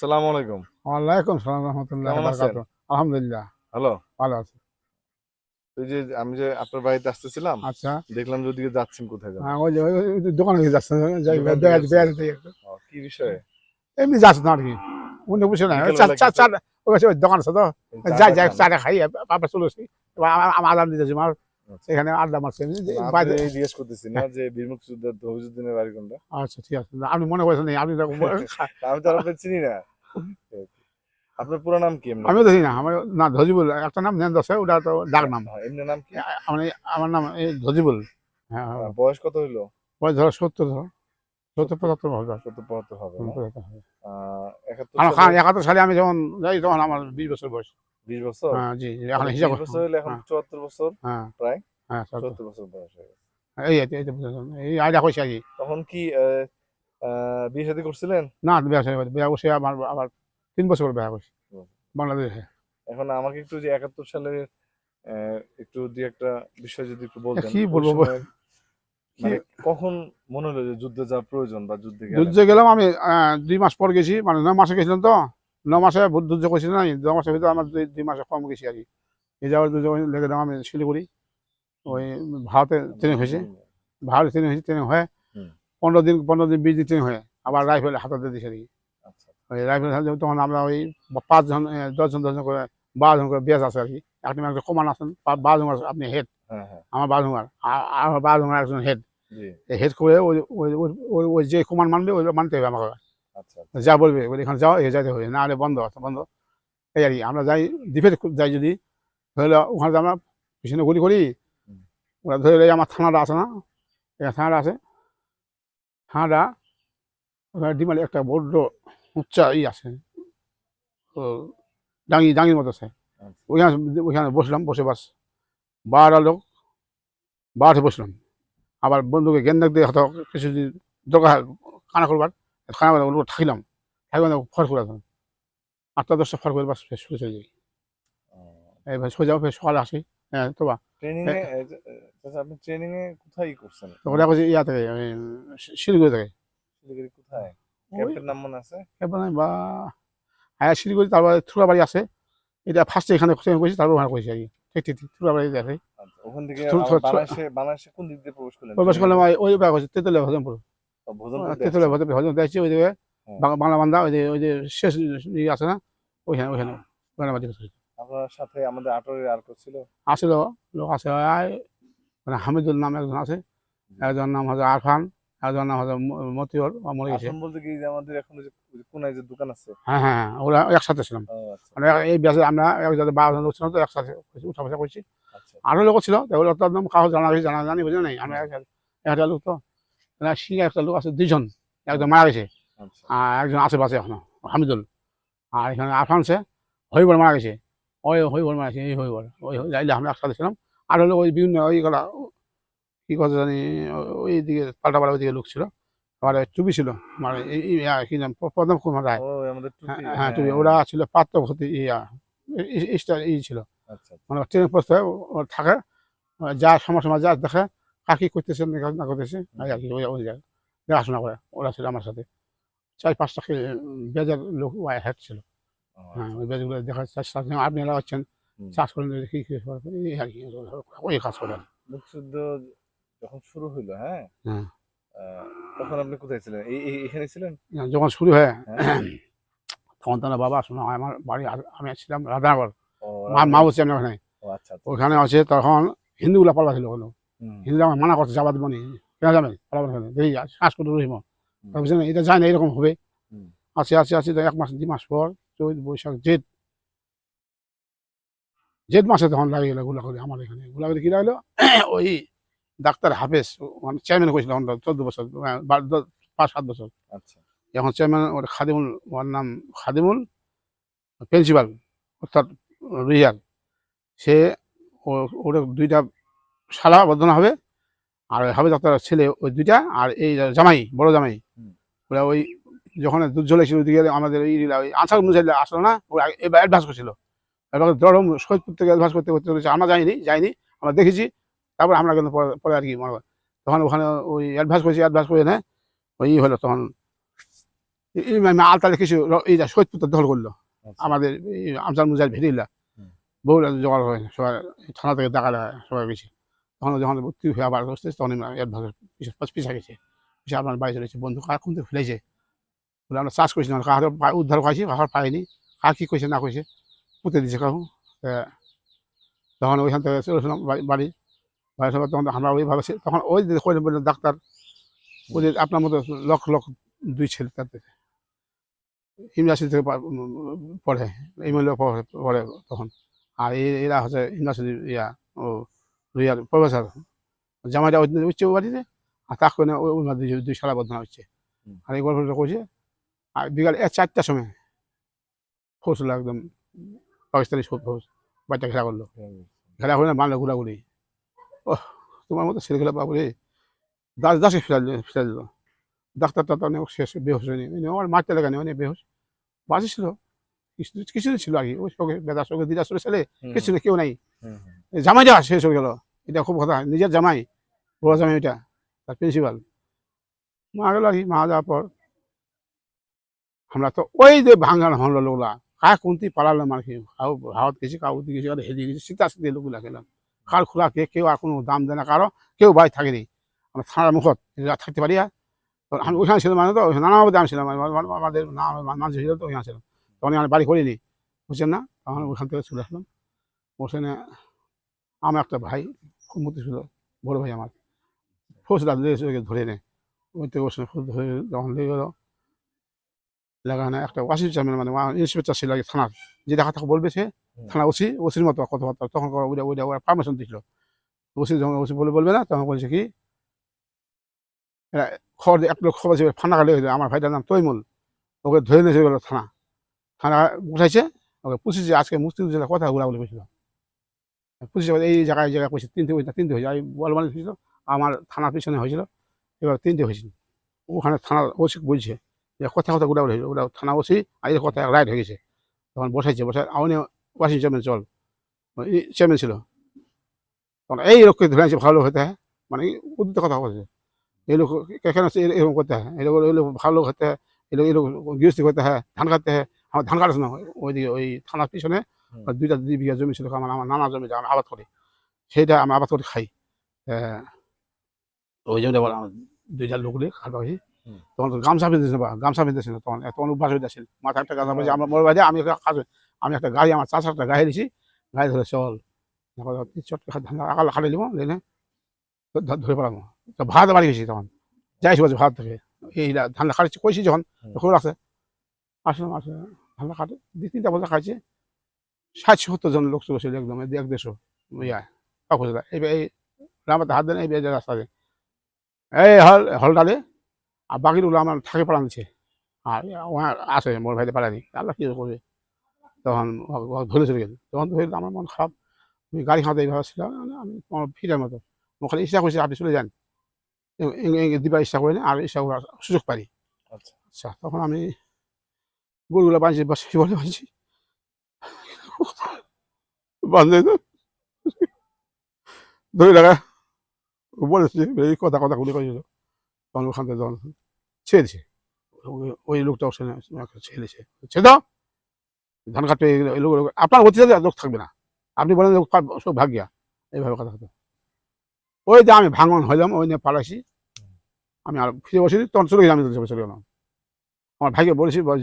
আসসালামু আলাইকুম। ওয়ালাইকুম সালাম রহমতুল্লাহ। আলহামদুলিল্লাহ। হ্যালো? ভালো আছি। যে আমি যে আপনার বাড়িতে আসতেছিলাম আচ্ছা। দেখলাম যে ওদিকে যাচ্ছেন কোথায় হ্যাঁ, ওই যে যে দোকানে গিয়ে যাচ্ছে যাই দোকানে বেড়াতে যাচ্ছে। বেড়াতে যাই একটু। ও, কি বিষয়ে? এমনি যাচ্ছে না আর কি। অন্য কিছু না ওই দোকান আছে তো যাই যাই? চাটা খাই আবার চলে আসি। আমার দিতেছি আমার আচ্ছা। এখানে আড্ডা মারছে যে জিজ্ঞেস করতেছি না যে বীর মুক্তিযোদ্ধা হবিজুদ্দিনের বাড়ি কোনটা? আচ্ছা ঠিক আছে। আপনি মনে করছেন তো- আমি তো চিনি না। আপনার পুরো নাম কি এমনি? আমিও দেখি না আমার না ধজিবুল একটা নাম নেন দশে ওটা তো ডাক নাম। হ্যাঁ, এমনি নাম কি? আমার আমার নাম এই ধজিবুল। হ্যাঁ হ্যাঁ। বয়স কত হইল? ওই ধরো সত্তর ধরো। সত্তর পঁচাত্তর হবে। সত্তর পঁচাত্তর হবে আহ, একাত্তর সালে আমি যখন যাই তখন আমার বিশ বছর বয়স। বিশ বছর? হ্যাঁ জি এখন হিসাব বছর হলে এখন হ্যাঁ। চুয়াত্তর বছর হ্যাঁ। প্রায়? হ্যাঁ চুয়াত্তর। বছর বয়স হয়ে গেছে। এই এই এই আর কি তখন কি বিয়ে শাদী করছিলেন? না বিয়া সাথে বিয়া বসে আমার আবার তিন বছর করে বিয়া করছি বাংলাদেশে। এখন আমাকে একটু যে একাত্তর সালের একটু দুই একটা বিষয় যদি একটু বলতেন কি বলব? মানে কখন মনে হলো যে যুদ্ধে যাওয়া প্রয়োজন বা যুদ্ধে যুদ্ধে গেলাম আমি দুই মাস পর গেছি। মানে নয় মাসে গেছিলাম তো? ন মাসে যুদ্ধ করছিল না দু মাসের ভিতরে আমার দুই দুই মাসে কম গেছি আর কি। এই যাওয়ার যুদ্ধ লেগে দাম আমি শিলিগুড়ি। ওই ভারতে ট্রেনিং হয়েছে। ভারতে ট্রেনিং হয়েছে ট্রেনিং হয়ে পনেরো দিন পনেরো দিন বিশ দিন ট্রেন হয়ে। আবার রাইফেল হাতে দিয়েছে আর কি আচ্ছা ওই রাইফেল তখন আমরা ওই পাঁচজন দশজন দশজন করে বারোজন করে বেশ আছে আর কি। আপনি একটা কমান আছেন বারোজন আপনি হেড আমার বারোজন আর বারোজন একজন হেড হেড করে ওই ওই- ওই- ওই- ওই যে কমান মানবে ওই মানতে হবে আমাকে। আচ্ছা যা বলবে বলে এখানে যাও যাইতে হবে। না হলে বন্ধ বন্ধ। এই আর কি আমরা যাই ডিফেন্স যাই যদি। ধরলে ওখানে আমরা পিছনে গুলি করি। ওরা ধরে এই আমার থানাটা আছে না? থানাটা আছে। থানাটা ওখানে ডিমালে একটা বড্ড উচ্চা ই আছে। ও ডাঙ্গি ডাঙ্গির মতো আছে। আচ্ছা। ওইখানে ওইখানে বসলাম বসে বাস। বারোটা লোক বারোটা বসলাম। আবার বন্ধুকে গেন্দাক দিয়ে হয়তো কিছু দরকার কানা করবার খানা ওগুলো থাকিলাম। থাকি মানে ফর করে আসলাম আটটা দশটা ফর করে বাস ফের শুরু চলে যাই। এইবার সোজা ফের সকালে আসি। হ্যাঁ তো বা। ট্রেনিং এ এই যে, আহ, চাচা, আপনি ট্রেনিং এ কোথায় করছেন? ওরা কাছে ইয়া থেকে শিলিগুড়ি থেকে শিলিগুড়ি কোথায়? ওই ক্যাম্পের নাম মনে আছে? এরপরে বা হ্যাঁ শিলিগুড়ি তারপরে থুরাবাড়ি আছে। এটা ফার্স্টে এখানে করেছি তারপর ওখানে করেছি আর কি ঠিক ঠিক থুরাবাড়ি আছে আচ্ছা, ওখান থেকে কোন দিক দিয়ে প্রবেশ করলেন? প্রবেশ করলাম ওই- ওই ব্যাগ হচ্ছে তেতুলিয়া ভজনপুর ভোজন তেতুলিয়া ভজন ভজন দেখছি ওইদিকে হ্যাঁ। বাংলা বান্ধা ওই যে ওই যে শেষ ই আছে না? ওইখানে ওইখানে ওখানে আপনার সাথে আমাদের আটোরের আর ছিল? আসলো লোক আছে মানে হামিদুল নাম একজন আছে। একজন নাম হচ্ছে আরফান। একজন নাম হচ্ছে ম- মরে গেছে বলতে কি যে আমাদের এখন যে কোনায় যে দোকান আছে? হ্যাঁ হ্যাঁ হ্যাঁ, ওরা একসাথে ছিলাম। আচ্ছা। মানে এই ব্যাসে আমরা জায়গায় বারো জন ছিলাম তো একসাথে উঠা বসা করছি। আচ্ছা। আরও লোক ছিল ওগুলো তো একদম কাউ জানা জানা জানি বুঝে নাই? আমরা একটা লোক তো এরা একটা লোক আছে দুইজন একজন মারা গেছে। আচ্ছা। আর একজন আশেপাশে এখনও হামিদুল। আর এখানে আরফান আছে হরিবর মারা গেছে। ওই হরিবর মারা গেছে এই হরিবর ওই যাইলে আমরা একসাথে ছিলাম। আর হলো ওই বিভিন্ন ওইগুলা কি কথা জানি ওই দিকে পাল্টা পাল্টা ওই লোক ছিল আর চুবি ছিল মানে এই কি নাম পদ্ম কুমার রায়। আমাদের টুপি হ্যাঁ হ্যাঁ চুবি ওরা ছিল পাত্র ইয়া ইস্টার ই ছিল। আচ্ছা মানে ট্রেন পোস্ট থাকে ও যা সময় সময় যা দেখে কাকি করতেছে না করতেছে আর কি ওই জায়গায় দেখাশোনা করে ওরা ছিল আমার সাথে। চার পাঁচটা বেজার লোক হেড ছিল। হ্যাঁ ওই বেজগুলো দেখা আপনি এরা হচ্ছেন চাষ করে কি আর কি ওই কাজ করে মুক্তিযুদ্ধ যখন শুরু হইল হ্যাঁ? হ্যাঁ। তখন আপনি কোথায় ছিলেন? এখানে ছিলেন? যখন শুরু হয় হ্যাঁ। তখন বাবা শোনা আমার বাড়ি আমি ছিলাম রাধানগর। মা আমি ওখানে। আচ্ছা আচ্ছা। ওখানে আছে তখন হিন্দুগুলা পাল্লা ছিল ওখানে। হিন্দুরা আমার মানা করছে যাবা দিব নি। কেন যাবেন? পালাবেন কেন? দেখি শ্বাস করতে রহিম বুঝলেন এটা যায় না এরকম হবে। আছে আছে আছে এক মাস দুই মাস পর চৈত বৈশাখ জেঠ জেঠ মাসে তখন লাগে গেল গোলাগুলি আমার এখানে। গোলাগুলি কি লাগল? ওই ডাক্তার হাফেজ মানে চেয়ারম্যান করেছিল তখন চোদ্দ বছর দ- পাঁচ সাত বছর। আচ্ছা। এখন চেয়ারম্যান ওর খাদিমুল ওর নাম খাদিমুল প্রিন্সিপাল অর্থাৎ রিয়াল। সে ওর দুইটা শালা বর্ধনা হবে আর ওই হাফেজ ডাক্তার ছেলে ওই দুইটা আর এই জামাই বড় জামাই। ওরা ওই যখন দুধ ঝোলেছিল ওইদিকে আমাদের এই ওই আনসার মুজাহিদ আসলো না ওরা এবার অ্যাডভান্স করছিল। এবার দরম সৈয়দপুর থেকে অ্যাডভান্স করতে করতে করতে আমরা যাইনি যাইনি আমরা দেখেছি তারপর আমরা কিন্তু পরে- আর কি মনে হয় তখন ওখানে ওই অ্যাডভান্স করেছি অ্যাডভান্স করে না ওই হলো তখন মানে আলতালে কিছু এইটা সৈয়দপুর দখল করল। আচ্ছা। আমাদের আমজাদ মুজার ভেরিলা। বহু জোগাড় হয় সবাই থানা থেকে টাকা দেয় সবাই গেছে। তখন যখন ভর্তি হয়ে আবার বসতে তখন ভাগে পিছা গেছে। পিছা আপনার বাড়ি চলেছে বন্ধু কার কোন ফেলেছে? বলে আমরা চাষ করেছিলাম কাহার উদ্ধার করেছি কাহার পাইনি কার কী করেছে না করেছে পুঁতে দিয়েছে কাহু তখন ওইখান থেকে চলেছিলাম বাড়ি। বাড়ির সময় তখন আমরা ওইভাবে তখন ওই করে বললেন ডাক্তার ওদের আপনার মতো লক্ষ লক্ষ দুই ছেলে তাদের ইউনিভার্সিটি থেকে পড়ে এমএলএ পড়ে তখন। আর এরা হচ্ছে ইউনিভার্সিটি ইয়া ও ইয়ার প্রফেসর। জামাইটা ওই উচ্চ বাড়িতে আর তাকে ওই ওই দুই দুই সালা বদনা হচ্ছে। আর এই গল্পটা করছে আর বিকাল এক চারটার সময় ফোর্স হলো একদম পাকিস্তানি ফোর্স বাচ্চা খেলা করল। খেলা করে না মারলো ঘোরাঘুরি। ও তোমার মতো ছেলেগুলো বাবুরে দাস দাসে ফেরাল ফেরাল দিল। ডাক্তার টাক্তার অনেক শেষ বেহস হয়নি। আমার মারতে লাগা নেই অনেক বেহস বাসে ছিল কিছু কিছু ছিল আগে ওই সঙ্গে বেদার সঙ্গে দিদার সঙ্গে ছেলে কিছু কেউ নাই। হুম। জামাইটা শেষ হয়ে গেল। এটা খুব কথা নিজের জামাই বড় জামাই এটা তার প্রিন্সিপাল মা গেল আর কি মারা যাওয়ার পর আমরা তো ওই যে ভাঙান হলো লোকলা কায় কোনটি পালালাম আর কি কাউ ভারত গেছি কাউ গেছি কারও হেরিয়ে গেছি শীতা শীতে লোকগুলা গেলাম। কার খোলা কে কেউ আর কোনো দাম দেয় না, কারও কেউ বাড়ি থাকেনি আমরা থানার মুখত থাকতে পারি, আর আমি ওইখানে ছিলাম মানে তো নানা ভাবে আমি ছিলাম আমার- আমার- আমাদের না মানুষ ছিল তো ওইখানে ছিলাম। তখন আমি বাড়ি করিনি, বুঝছেন না? তখন ওইখান থেকে চলে আসলাম। ওখানে আমার একটা ভাই, খুব মতো ছিল, বড় ভাই আমার। ফৌজদার ধরে নে ওই তো ওর সঙ্গে ধরে যখন লেগে গেলো, লাগানো একটা ওয়াসিফ চেয়ারম্যান মানে ইন্সপেক্টর ছিল থানার। যে দেখা থাকে বলবে সে। থানা ওসি ওসির মতো কথাবার্তা। তখন ওরা পারমিশন দিছিল। ওসি যখন ওসি বলে বলবে না তখন বলছে কি এরা খবর এক লোক খবর ছিল ফান্না কাটে আমার ভাইটার নাম তৈমুল। ওকে ধরে নিয়ে গেলো থানা। থানা উঠাইছে ওকে পুষিছে আজকে মুস্তিদ জেলা কথা ঘোরাগুলি করেছিল পুলিশে বলে, এই জায়গায় জায়গায় কইছে তিনটে হয়েছে তিনটে হয়েছে। আমি বল মানে হয়েছিল আমার থানার পিছনে হয়েছিল এবার তিনটে হয়েছিল ওখানে থানা ওসি বলছে যে কথা কথা গুড়া হয়েছিল ওটা থানা ওসি আর কথা রাইট হয়ে গেছে। তখন বসাইছে বসাই আমি ওয়াশিং চেয়ারম্যান চল চেয়ারম্যান ছিল। তখন এই লোককে ধরে আনছে ভালো লোক হতে হয়। মানে উদ্দিত কথা বলছে। এই লোক কেন এরকম করতে হয়। এই লোক এই লোক ভালো লোক হতে হয়। এই লোক এই লোক গৃহস্থী করতে হয়। ধান কাটতে হয়। আমার ধান কাটাছে না ওইদিকে ওই থানার পিছনে দুইটা দুই বিঘা জমি ছিল। আমার আমার নানা জমিটা আমি আবাদ করি। সেইটা আমি আবাদ করে খাই। ওই জমিটা বলে আমার দুইটা লোক দিয়ে খাল পাখি তখন তো গামছা বেঁধেছিল গামছা বেঁধেছিল তখন। তখন অভ্যাস হয়ে যাচ্ছিল মাথায় একটা গামছা বেঁধে আমার মোর বাড়ি আমি কাজ আমি একটা গাড়ি আমার চাষা একটা গাড়ি দিছি। গাড়ি ধরে চল। আকাল খালি দিব লেনে ধরে পেলাম তো ভাত বাড়ি গেছি তখন। যাইছি বলছে ভাত থেকে। এই ধান খাড়িছি কইছি যখন। তখন আছে। আসলাম আসলে ধান কাটে দুই তিনটা বছর খাইছে। ষাট সত্তর জন লোক চলেছিল একদম এক দেড়শো। ইয়া কাকুজলা এই এই রামাতে হাত দেন এই বেজে রাস্তা দিয়ে। এই হল হলটালে আর বাকিগুলো আমার থাকে পাড়া দিচ্ছে আর আছে মোর ভাইতে দিই আল্লাহ কী করবে? তখন ধরে চলে গেল তখন ধরে আমার মন খারাপ। আমি গাড়ি খাওয়াতে এইভাবে ছিল আমি ফিরার মতো। ও খালি ইচ্ছা করছে আপনি চলে যান। দিবার ইচ্ছা করে না আর ইচ্ছা করার সুযোগ পারি আচ্ছা। আচ্ছা তখন আমি গরুগুলো বাঁধছি বাস বলে বাঁধছি। বাঁধে তো ধরে লাগা বলেছে এই কথা কথা গুলি করেছিল তখন ওখান থেকে তখন ছেড়ে দিছে ওই- ওই লোকটা ওখানে ছেড়ে দিছে ছেড়ে দাও। ধান কাটতে আপনার অতীতে লোক থাকবে না, আপনি বলেন সব ভাগিয়া, এইভাবে কথা হতো। ওই যে আমি ভাঙন হইলাম, ওই নিয়ে পালাইছি। আমি আর ফিরে বসেছি তখন চলে গেলাম, আমি চলে গেলাম। আমার ভাইকে বলেছি ভাই,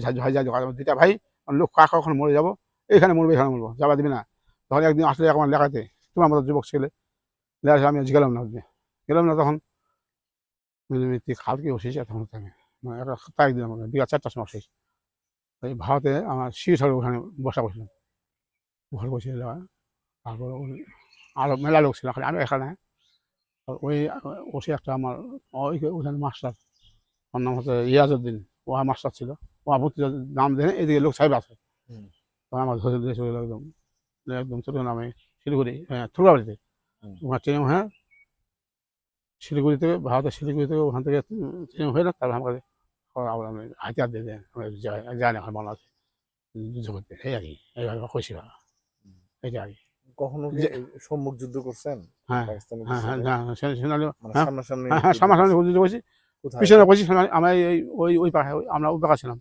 আমার ভাই লোক কাকা কখন মরে যাব? এখানে মরবে, এখানে মরবো, যাবা দিবি না। তখন একদিন আসলে আমার লেখাতে তোমার মতো যুবক ছেলে। লেখা আমি গেলাম না গেলাম না তখন। খালকে বসেছি তখন আমি। মানে তারিখ দিলাম চারটার সময় শেষ এই ভারতে আমার হলে ওখানে বসা বসলাম ঘর বসে এলাম। তারপর ওই আরও মেলা লোক ছিল। আমি এখানে। ওই বসে একটা আমার ওই ওখানে মাস্টার ওর নাম হচ্ছে ইয়াজউদ্দিন। ও মাস্টার ছিল। ও ভর্তি নাম দেন এদিকে লোক সাহেব আছে। তখন আমার ধরে দিয়ে চলে একদম একদম চলে আমি শিলিগুড়ি হ্যাঁ থুরাবাড়িতে। ওখানে ট্রেন হ্যাঁ। শিলিগুড়ি থেকে ভারতের শিলিগুড়ি থেকে ওখান থেকে ট্রেন হয়ে না তারপর আমাকে আমি হাতিয়ার দিয়ে দেন আমি যাই যাই না এখন মনে আছে যুদ্ধ করতে এই আর কি এইভাবে আর কি কখনো সম্মুখ যুদ্ধ করছেন হ্যাঁ হ্যাঁ হ্যাঁ হ্যাঁ মানে হ্যাঁ, সামনাসামনি হ্যাঁ হ্যাঁ যুদ্ধ সামনাসামনি যুদ্ধ করেছি পিছনে আমরা এই ওই ওই পাশে আমরা ওই ছিলাম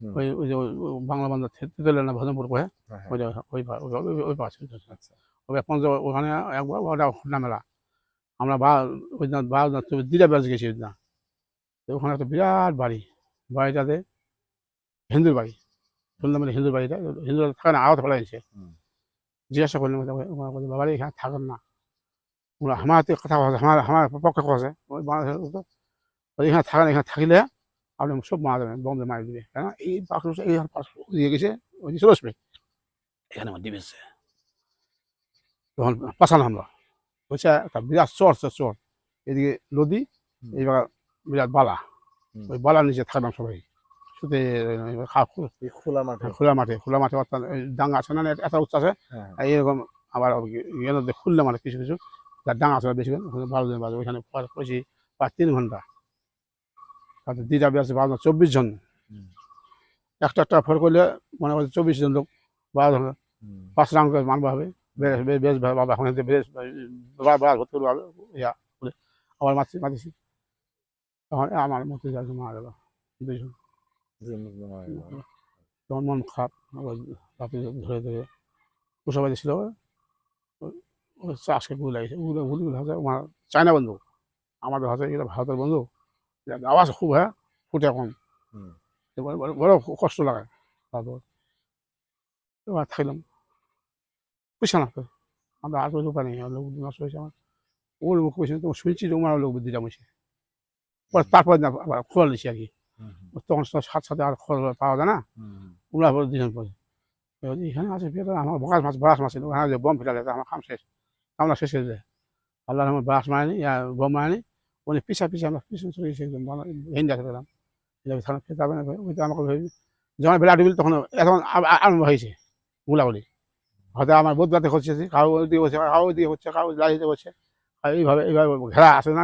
ওই ওই যে বাংলা বান্ধব তেতুলে না ভজনপুর হ্যাঁ, হ্যাঁ, ওই ওই ওই পাশে আচ্ছা ওই ওখানে একবার ওটা মেলা আমরা বা ওই দিন বা দিদা বেড়াতে গেছি ওই দিন ওখানে একটা বিরাট বাড়ি বাড়িটাতে হিন্দুর বাড়ি শুনলাম মানে হিন্দুর বাড়িটা হিন্দুরা থাকে না আহত ফেলা হুম। জিজ্ঞাসা করলাম ওদের- ওরা বলছে, বাবা রে, এখানে থাকেন না। ওরা আমার কথা আমার আমার পক্ষে কথা ওই বাংলাদেশের তো এখানে থাকেন এখানে থাকিলে আপনি সব মারা যাবেন দিয়ে মারি দিবে। কেন এই পাশ এই পাশ দিয়ে গেছে ওই যে চলে আসবে। এখানে আমার ডিবেছে তখন পাশান আমরা বলছে একটা বিরাট চর চর। এদিকে নদী হুম। এইবার বিরাট বালা ওই বালার নিচে থাকলাম সবাই শুতে খোলা মাঠে খোলা মাঠে খোলা মাঠে অর্থাৎ ডাঙ্গা আছে না এত উচ্চ আছে হ্যাঁ আর এরকম আবার খুললে মানে কিছু কিছু যার ডাঙ্গা আছে বেশি ওখানে বারো জন বাজে ওইখানে পড়েছি প্রায় তিন ঘণ্টা তাতে দুইটা বেড়াচ্ছে বারো চব্বিশ জন একটা একটা ফোর করলে মনে করছে চব্বিশ জন লোক বারো জন পাঁচ রাউন্ড করে মানবা হবে বেশ বেশ বাবা এখন বেশ বার ভর্তি করব ইয়া আবার মারছি মারছি তখন আমার মতো যাকে মারা গেল। তখন মন খারাপ রাতে ধরে ধরে কুসাবাজি ছিল চাষকে গুলি লাগিয়েছে ওগুলো গুলিগুলো হচ্ছে আমার চায়না বন্ধু আমাদের হচ্ছে এগুলো ভারতের বন্ধু আওয়াজ খুব হয় ফুটে কম বড় কষ্ট লাগে তারপর। এবার থাকলাম। বুঝছে না আমরা আর উপায় নেই লোক নষ্ট হয়েছে আমার। ওর মুখ বসে তোমার শুনছি তোমার লোক বুদ্ধিটা বসে। তারপর না খোলা নিছি আর কি। তখন তো সাথে সাথে আর খোলা পাওয়া যায় না। উমরা পরে দুজন পরে এখানে আছে আমার বকাশ মাছ বরাস মাছ ওখানে যে বম ফেটালে আমার কাম শেষ। আমরা শেষ হয়ে যায়। আল্লাহ আমার বরাস মারেনি বম মারেনি। উনি পিছা পিছা আমরা পিছনে চলে গেছি একদম হিন্দা খেলাম এটা থানা হবে না ওই তো আমাকে ভেবে যখন বেলা ডুবিল তখন এখন আরম্ভ হয়েছে গুলাগুলি। হয়তো আমার বোধরাতে হচ্ছে কারও ওই দিকে হচ্ছে কারও ওই দিকে হচ্ছে কারও লাইতে হচ্ছে। এইভাবে এইভাবে ঘেরা আসে না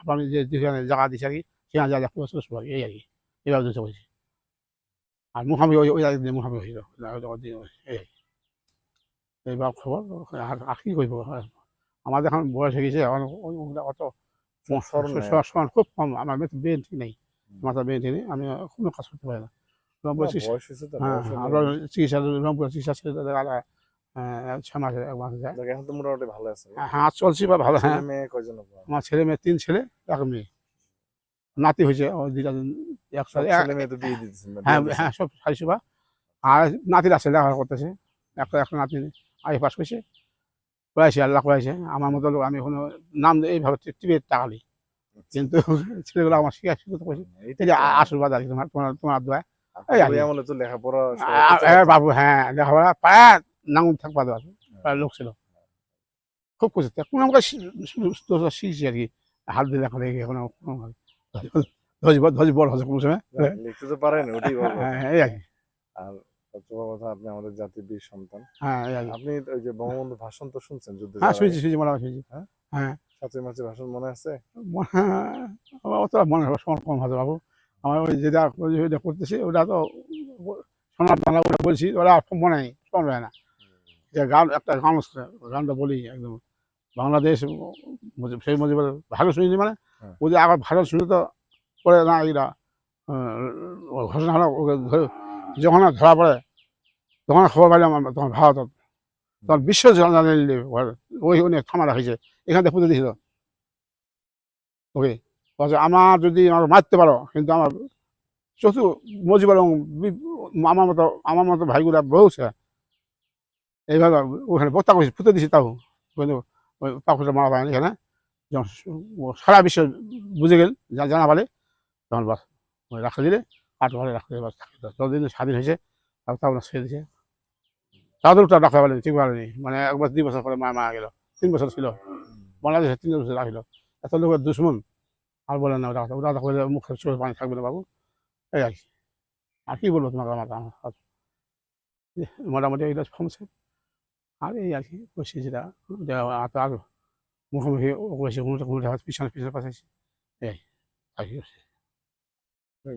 আপনি যে যেখানে জায়গা দিচ্ছে আর কি সেখানে যা করছে আর কি, এই আর কি এইভাবে দিতে হয়েছে আর মুখামি ওই ওই একদিন মুখামি হয়েছিল এই। এইবার খবর আর আর কি করব আমাদের এখন বয়স হয়ে গেছে এখন অত স্মরণ খুব কম আমার মেয়ের ব্রেন ঠিক নেই। মাথা ব্রেন ঠিক নেই আমি কোনো কাজ করতে পারি না। চিকিৎসা হ্যাঁ আমরা চিকিৎসা মাসে এক মাসে যায়। এখন তো মোটামুটি ভালো আছে। হ্যাঁ চলছি বা ভালো হ্যাঁ। মেয়ে কয়জন আমার ছেলে মেয়ে তিন ছেলে এক মেয়ে। নাতি হয়েছে দুইটা একসাথে বিয়ে হ্যাঁ হ্যাঁ সব বা আর নাতির আছে লেখাপড়া করতেছে। একটা একটা নাতি আই পাস করছে করাইছে আল্লাহ করাইছে আমার মতো লোক আমি এখনও নাম এইভাবে টিপে টাকালি কিন্তু ছেলেগুলো আমার শিখা শিখতে করছে আ- আশীর্বাদ আর কি তোমার তোমার তোমার দোয়া এই। আমলে তো লেখাপড়া। বাবু হ্যাঁ লেখাপড়া পায়। নাঙুল থাকবা দেওয়া লোক ছিল। খুব খুশি। আমাকে শিখছি আর কি। হাত দিয়ে লেখা দেখি এখন ধজ ধজ বড় হচ্ছে কোনো সময়। লিখতে তো পারেন ওটাই হ্যাঁ এই আর কি। আর সবচেয়ে বড় কথা আপনি আমাদের জাতির বীর সন্তান। হ্যাঁ আপনি ওই যে বঙ্গবন্ধু ভাষণ তো শুনছেন যুদ্ধ হ্যাঁ শুনেছি শুনেছি মনে হয় হ্যাঁ? হ্যাঁ। সাতই মার্চের ভাষণ মনে আছে? অত মনে হয় কম বাবু। আমার ওই যেটা যেটা করতেছি ওটা তো সোনার বাংলা ওটা বলছি ওটা আর মনে নেই হয় না। যে গান একটা গান গানটা বলি একদম। বাংলাদেশ সেই মুজিবের ভালো শুনিনি মানে? হ্যাঁ। ও যে আবার ভালো শুনে তো পরে না এরা ঘোষণা হলো যখন ধরা পড়ে তখন খবর পাইলাম আমরা তখন ভারতত। তখন বিশ্ব জানিয়ে দিলে ওই উনি থামা রাখিছে এখান থেকে পুজো দিয়েছিল। ওকে আমার যদি আমার মারতে পারো কিন্তু আমার চতুর মজিবার আমার মতো আমার মতো ভাইগুলা বহু আছে এইভাবে ওখানে বক্তা করছি, ফুটে দিছি তাও। কিন্তু ওই পাকুটা মারা পায়নি এখানে। যখন সারা বিশ্ব বুঝে গেল জানা পালে তখন বাস, ওই রাখা দিলে কাঠ ভালো রাখা দিলে বাস থাকে। যতদিন স্বাধীন হয়েছে, তাও তাও ছেড়ে দিয়েছে। তাদের ওটা রাখা পারেনি ঠিক পারেনি মানে এক বছর, দুই বছর পরে মা মারা গেল। তিন বছর ছিল। বাংলাদেশে তিন বছর রাখিল এত লোকের দুশ্মন। আর বলে না কথা। ওটা করলে মুখে চোখে পানি থাকবে না বাবু। এই আর কি। আর কি বলব তোমাকে আমার মোটামুটি এইটা কমছে। আর এই আর কি করছি যেটা আর আর মুখোমুখি করেছে কোনোটা কোনোটা পিছনে পিছনে পাঠাইছে এই আর কি করছে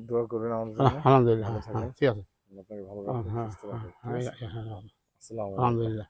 দোয়া করবেন আলহামদুলিল্লাহ হ্যাঁ। ঠিক আছে। আপনাকে ভালো হ্যাঁ হ্যাঁ। আলহামদুলিল্লাহ।